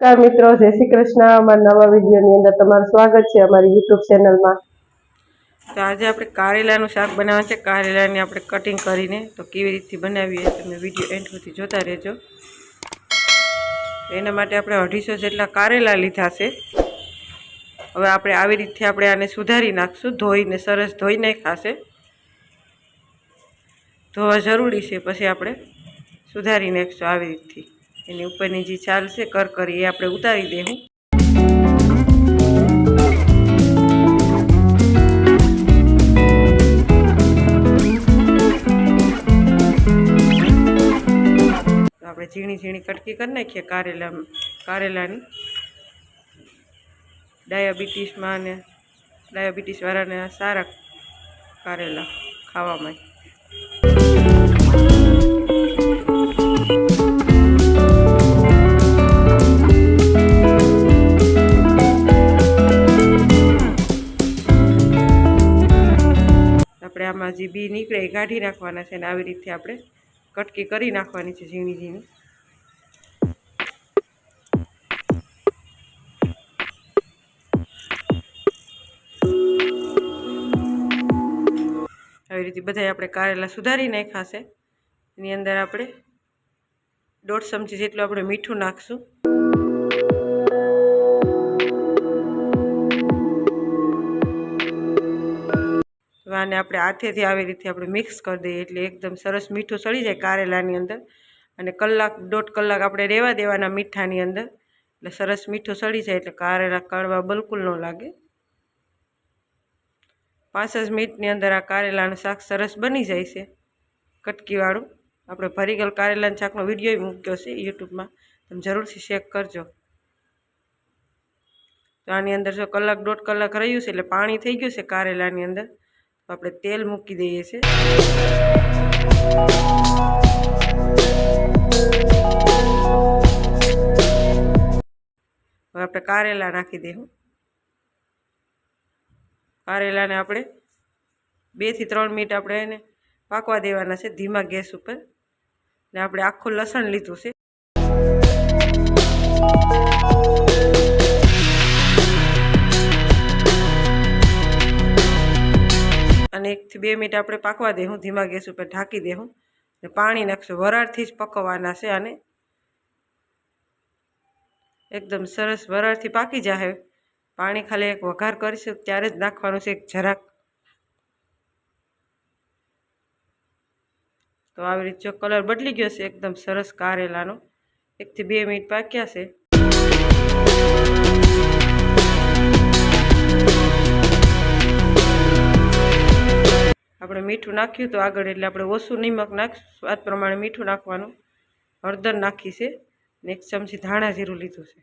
નમસ્કાર મિત્રો, જય શ્રી કૃષ્ણ. અમારા નવા વિડીયોની અંદર તમારું સ્વાગત છે અમારી યુટ્યુબ ચેનલમાં તો આજે આપણે કારેલાનું શાક બનાવવાનું છે. કારેલાની આપણે કટિંગ કરીને તો કેવી રીતથી બનાવીએ તમે વીડિયો એન્ડ સુધી જોતા રહેજો. એના માટે આપણે અઢીસો જેટલા કારેલા લીધા છે. હવે આપણે આવી રીતથી આપણે આને સુધારી નાખશું. ધોઈને, સરસ ધોઈ નાખાશે ધોવા જરૂરી છે. પછી આપણે સુધારી નાખશું આવી રીતથી. એની ઉપરની જે છાલ છે, કરકરી, એ આપણે ઉતારી દેવું આપણે ઝીણી ઝીણી કટકી કરી નાખીએ કારેલા, કારેલાની. ડાયાબિટીસમાં અને ડાયાબિટીસવાળાને સારા કારેલા ખાવામાં. આમાં જે બી નીકળે, એ કાઢી નાખવાના છે અને આવી રીતે આપણે કટકી કરી નાખવાની છે ઝીણી ઝીણી આવી રીતે બધા આપણે કારેલા સુધારી નાખ્યા છે. એની અંદર આપણે દોઢ ચમચી જેટલું આપણે મીઠું નાખશું. હવે આપણે હાથેથી આવી રીતે આપણે મિક્સ કરી દઈએ એટલે એકદમ સરસ મીઠું સળી જાય કારેલાની અંદર. અને કલાક, દોઢ કલાક આપણે રહેવા દેવાના મીઠાની અંદર. એટલે સરસ મીઠું સળી જાય એટલે કારેલા કડવા બિલકુલ ન લાગે. પાંચ જ મિનિટની અંદર આ કારેલાનું શાક સરસ બની જાય છે. કટકીવાળું. આપણે ભરીગલ કારેલાના શાકનો વીડિયો મૂક્યો છે યુટ્યુબમાં. તમે જરૂરથી ચેક કરજો. તો આની અંદર જો કલાક, દોઢ કલાક રહ્યું છે એટલે પાણી થઈ ગયું છે કારેલાની અંદર. આપણે તેલ મૂકી દઈએ છીએ. હવે આપણે કારેલા નાખી દઈશું કારેલાને આપણે બેથી ત્રણ મિનિટ આપણે એને પાકવા દેવાના છે ધીમા ગેસ ઉપર. ને આપણે આખું લસણ લીધું છે. એકથી બે મિનિટ આપણે પાકવા દેવું ધીમા ગેસ ઉપર ઢાંકી દેવું અને પાણી નાખશું વરાળથી જ પકવવાના છે અને એકદમ સરસ વરાળથી પાકી જાય પાણી ખાલી એક વઘાર કરીશું, ત્યારે જ નાખવાનું છે એક જરાક. તો આવી રીતે જો કલર બદલી ગયો છે, એકદમ સરસ કારેલાનો. એકથી બે મિનિટ પાક્યા છે. આપણે મીઠું નાખ્યું તો આગળ એટલે આપણે ઓછું નિમક નાખ સ્વાદ પ્રમાણે મીઠું નાખવાનું. હળદર નાખી છે ને એક ચમચી ધાણા જીરું લીધું છે.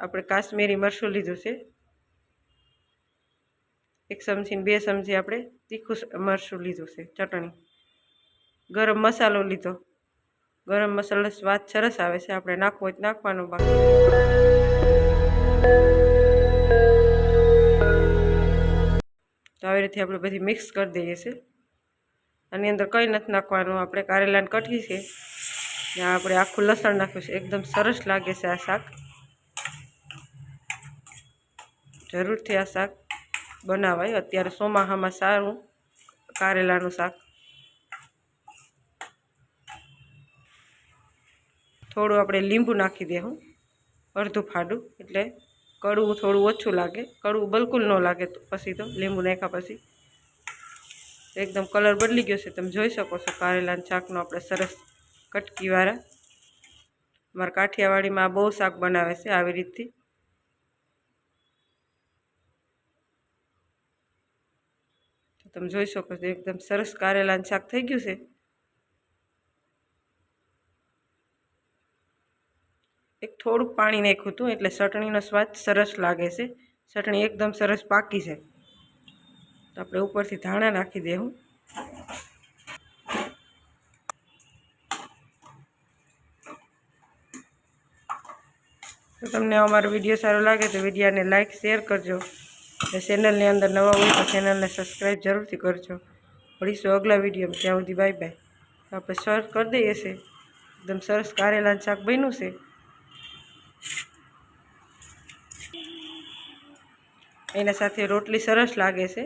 આપણે કાશ્મીરી મરચું લીધું છે. એક ચમચી બે ચમચી આપણે તીખું મરચું લીધું છે, ચટણી. ગરમ મસાલો લીધો. ગરમ મસાલો સ્વાદ સરસ આવે છે, આપણે નાખવો તો નાખવાનો બાકી. તો આપણે બધી મિક્સ કરી દઈએ છીએ. આની અંદર કંઈ નથી નાખવાનું, આપણે કારેલાને કઠી છે. ને આપણે આખું લસણ નાખ્યું છે. એકદમ સરસ લાગે છે આ શાક. જરૂરથી આ શાક બનાવાય. અત્યારે ચોમાસામાં સારું કારેલાનું શાક. થોડું આપણે લીંબુ નાખી દેવું અડધું ફાડું, એટલે કડવું થોડું ઓછું લાગે કડવું બિલકુલ ન લાગે તો પછી તો લીંબુ નાખ્યા પછી એકદમ કલર બદલી ગયો છે તમે જોઈ શકો છો કારેલાના શાકનો આપણે સરસ કટકીવાળા. અમારા કાઠિયાવાડીમાં બહુ શાક બનાવે છે આવી રીતથી. તો તમે જોઈ શકો છો, એકદમ સરસ કારેલાનું શાક થઈ ગયું છે. થોડુંક પાણી નાખ્યું હતું એટલે ચટણીનો સ્વાદ સરસ લાગે છે. ચટણી એકદમ સરસ પાકી છે. તો આપણે ઉપરથી ધાણા નાખી દેવું. તો તમને અમારો વીડિયો સારો લાગે તો વિડીયોને લાઇક શેર કરજો. અને ચેનલની અંદર નવા હોય તો ચેનલને સબસ્ક્રાઈબ જરૂરથી કરજો. મળીશું અગલા વિડીયોમાં. ત્યાં સુધી બાય બાય. તો આપણે સર્વ કરી દઈએ છીએ. એકદમ સરસ કારેલાનું શાક બન્યું છે. એના સાથે રોટલી સરસ લાગે છે.